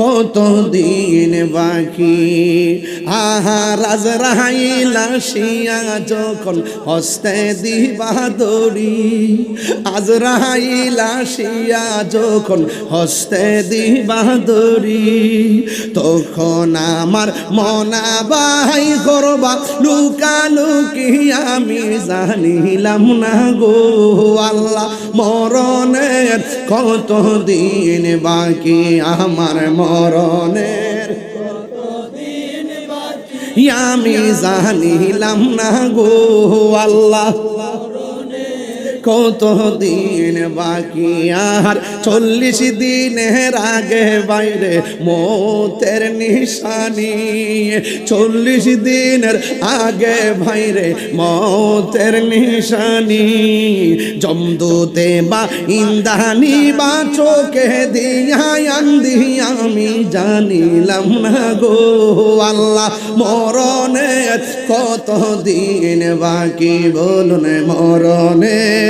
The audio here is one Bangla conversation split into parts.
কতদিন বাকি? আহা, রাজ রাহাইলা যখন হস্তে দিবা দড়ি আজ রাহাইলা শিয়া যখন হস্তে দিবা দড়ি তখন আমার মনা বাহাই করবা লুকালুকি আমি জানিলাম না গো আল্লাহ, মরণের কতদিন বাকি? আমার মরণের আমি জানিলাম না গো আল্লাহ। কত দিন বাকি? আর চল্লিশ দিনের আগে বাইরে মতের নিশানি। চল্লিশ দিনের আগে বাইরে মতের নিশানি। জমদুতে বা ইন্দানি বা চোখে দিয়া আন্দি আমি জানিলাম না গো আল্লাহ, মরণের কত দিন বাকি? বলুন মরণের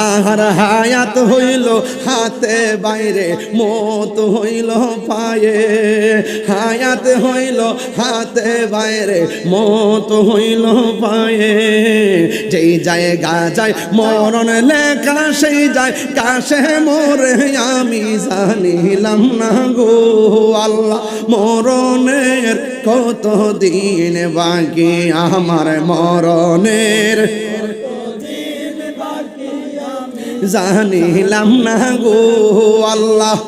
আহার হায়াত হইল হাতে বাইরে, মত হইল পায়ে। হায়াত হইল হাতে বাইরে, মত হইল পায়ে। যেই জায়গা যায় মরণ লেখা, সেই যায় কাশে মরে আমি জানিলাম না গো আল্লাহ। মরণের কত দিন বাকি আমার মরণের জানিলাম না গো আল্লাহ।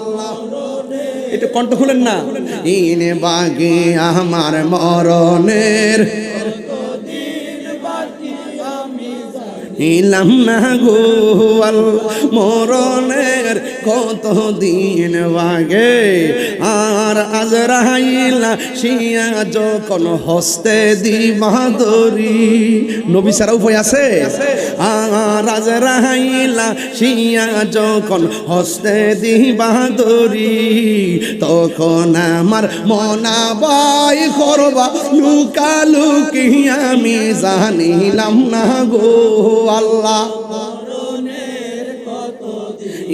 একটু কণ্ঠ খুলেন না। ইনে বাগে আমার মরণের। ইলাম না গো মরণের। কত দিন বাগে আর আজ রাহাইলা শিয়া যখন হস্তে দিবাদরি। নবী সারা উপায় আছে? আর আজ রাহাইলা শিয়া যখন হস্তে দিবাদরি তখন আমার মনা বাই করবা লুকালুকি আমি জানিলাম না গো আল্লাহ।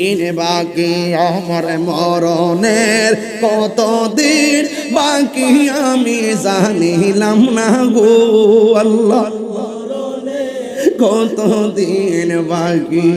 ইনে বাকি, আমার মরণের কতদিন বাকি, আমি জানিলাম না গো আল্লাহ। কতদিন বাকি?